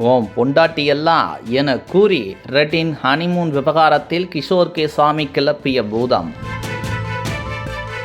ஓம் பொண்டாட்டியெல்லாம் என கூறி ரெட்டின் ஹனிமூன் விவகாரத்தில் கிஷோர் கே சாமி கிளப்பிய பூதம்.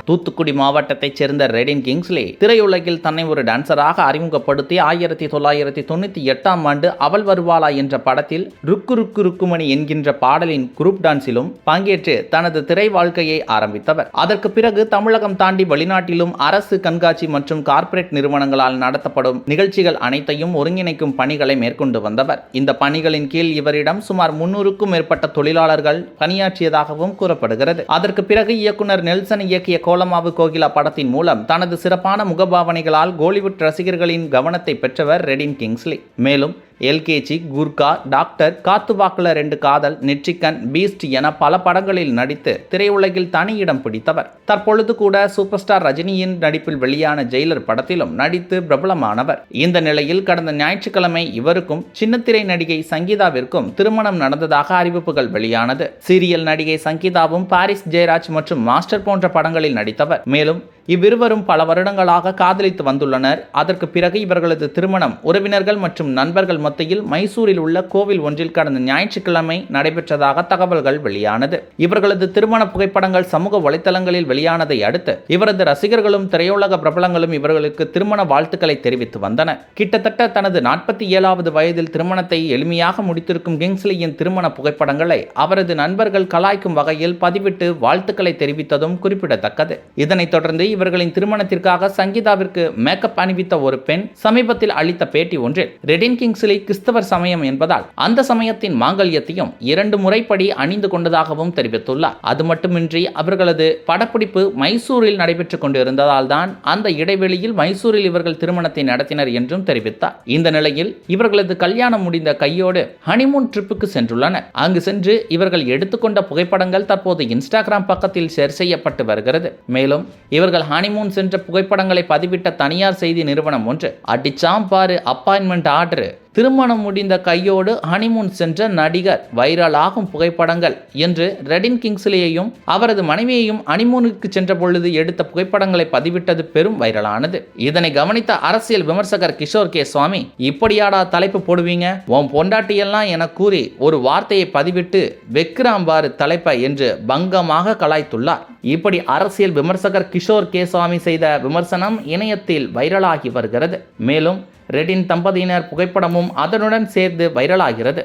தூத்துக்குடி மாவட்டத்தைச் சேர்ந்த ரெடின் கிங்ஸ்லி திரையுலகில் தன்னை ஒரு டான்சராக அறிமுகப்படுத்தி ஆயிரத்தி தொள்ளாயிரத்தி தொண்ணூற்றி எட்டாம் ஆண்டு அவள் வருவாளா என்ற படத்தில் ருக்கு ருக்கு ருக்குமணி என்கின்ற பாடலின் குரூப் டான்ஸிலும் பங்கேற்று தனது திரை வாழ்க்கையை ஆரம்பித்தவர். அதற்கு பிறகு தமிழகம் தாண்டி வெளிநாட்டிலும் அரசு கண்காட்சி மற்றும் கார்ப்பரேட் நிறுவனங்களால் நடத்தப்படும் நிகழ்ச்சிகள் அனைத்தையும் ஒருங்கிணைக்கும் பணிகளை மேற்கொண்டு வந்தவர். இந்த பணிகளின் கீழ் இவரிடம் சுமார் முன்னூறுக்கும் மேற்பட்ட தொழிலாளர்கள் பணியாற்றியதாகவும் கூறப்படுகிறது. அதற்கு பிறகு இயக்குனர் நெல்சன் இயக்கிய கோலமாவு கோகிலா படத்தின் மூலம் தனது சிறப்பான முகபாவனைகளால் கோலிவுட் ரசிகர்களின் கவனத்தை பெற்றவர் ரெடின் கிங்ஸ்லி. மேலும் LKG Gurkha doctor Kaathuvaakula Rendu Kaadhal நெற்றிக்கன் Beast என பல படங்களில் நடித்து திரையுலகில் தனி இடம் பிடித்தவர். தற்பொழுது கூட சூப்பர் ஸ்டார் ரஜினியின் நடிப்பில் வெளியான ஜெயிலர் படத்திலும் நடித்து பிரபலமானவர். இந்த நிலையில் கடந்த ஞாயிற்றுக்கிழமை இவருக்கும் சின்னத்திரை நடிகை சங்கீதாவிற்கும் திருமணம் நடந்ததாக அறிவிப்புகள் வெளியானது. சீரியல் நடிகை சங்கீதாவும் பாரிஸ் ஜெயராஜ் மற்றும் மாஸ்டர் போன்ற படங்களில் நடித்தவர். மேலும் இவ்விருவரும் பல வருடங்களாக காதலித்து வந்துள்ளனர். அதற்கு பிறகு இவர்களது திருமணம் உறவினர்கள் மற்றும் நண்பர்கள் மத்தியில் மைசூரில் உள்ள கோவில் ஒன்றில் கடந்த ஞாயிற்றுக்கிழமை நடைபெற்றதாக தகவல்கள் வெளியானது. இவர்களது திருமண புகைப்படங்கள் சமூக வலைதளங்களில் வெளியானதை அடுத்து இவரது ரசிகர்களும் திரையுலக பிரபலங்களும் இவர்களுக்கு திருமண வாழ்த்துக்களை தெரிவித்து வந்தன. கிட்டத்தட்ட தனது நாற்பத்தி ஏழாவது வயதில் திருமணத்தை எளிமையாக முடித்திருக்கும் கிங்ஸ்லியின் திருமண புகைப்படங்களை அவரது நண்பர்கள் கலாய்க்கும் வகையில் பதிவிட்டு வாழ்த்துக்களை தெரிவித்ததும் குறிப்பிடத்தக்கது. இதனைத் தொடர்ந்து இவர்களின் திருமணத்திற்காக சங்கீதாவிற்கு மேக்கப் அணிவித்த ஒரு பெண் சமீபத்தில் அளித்த பேட்டி ஒன்றில் ரெடின் கிங்ஸ்லி கிறிஸ்தவர் சமயம் என்பதால் அந்த சமயத்தின் மாங்கல்யத்தையும் இரண்டு முறைப்படி அணிந்து கொண்டதாகவும் தெரிவித்துள்ளார். அது மட்டுமின்றி அவர்களது படப்பிடிப்பு மைசூரில் நடைபெற்றுக் கொண்டிருந்ததால் தான் அந்த இடைவெளியில் மைசூரில் இவர்கள் திருமணத்தை நடத்தினர் என்றும் தெரிவித்தார். இந்த நிலையில் இவர்களது கல்யாணம் முடிந்த கையோடு ஹனிமூன் ட்ரிப்புக்கு சென்றுள்ளனர். அங்கு சென்று இவர்கள் எடுத்துக்கொண்ட புகைப்படங்கள் தற்போது இன்ஸ்டாகிராம் பக்கத்தில் ஷேர் செய்யப்பட்டு வருகிறது. மேலும் இவர்கள் ஹனிமூன் சென்ற புகைப்படங்களை பதிவிட்ட தனியார் செய்தி நிறுவனம் ஒன்று அடிச்சாம் பாரு அப்பாயின்மெண்ட் ஆர்டர் திருமணம் முடிந்த கையோடு ஹனிமூன் சென்ற நடிகர் வைரலாகும் புகைப்படங்கள் என்று ரெடின் கிங்ஸ்லேயையும் அவரது மனைவியையும் ஹனிமூனுக்கு சென்ற பொழுது எடுத்த புகைப்படங்களை பதிவிட்டது பெரும் வைரலானது. இதனை கவனித்த அரசியல் விமர்சகர் கிஷோர் கே. சுவாமி இப்படியாடா தலைப்பு போடுவீங்க? உன் பொண்டாட்டியெல்லாம் என கூறி ஒரு வார்த்தையை பதிவிட்டு வெக்ராம்பாறு தலைப்பை என்று பங்கமாக கலாய்த்துள்ளார். இப்படி அரசியல் விமர்சகர் கிஷோர் கே சுவாமி செய்த விமர்சனம் இணையத்தில் வைரலாகி வருகிறது. மேலும் ரெடின் தம்பதியினர் புகைப்படமும் அதனுடன் சேர்ந்து வைரலாகிறது.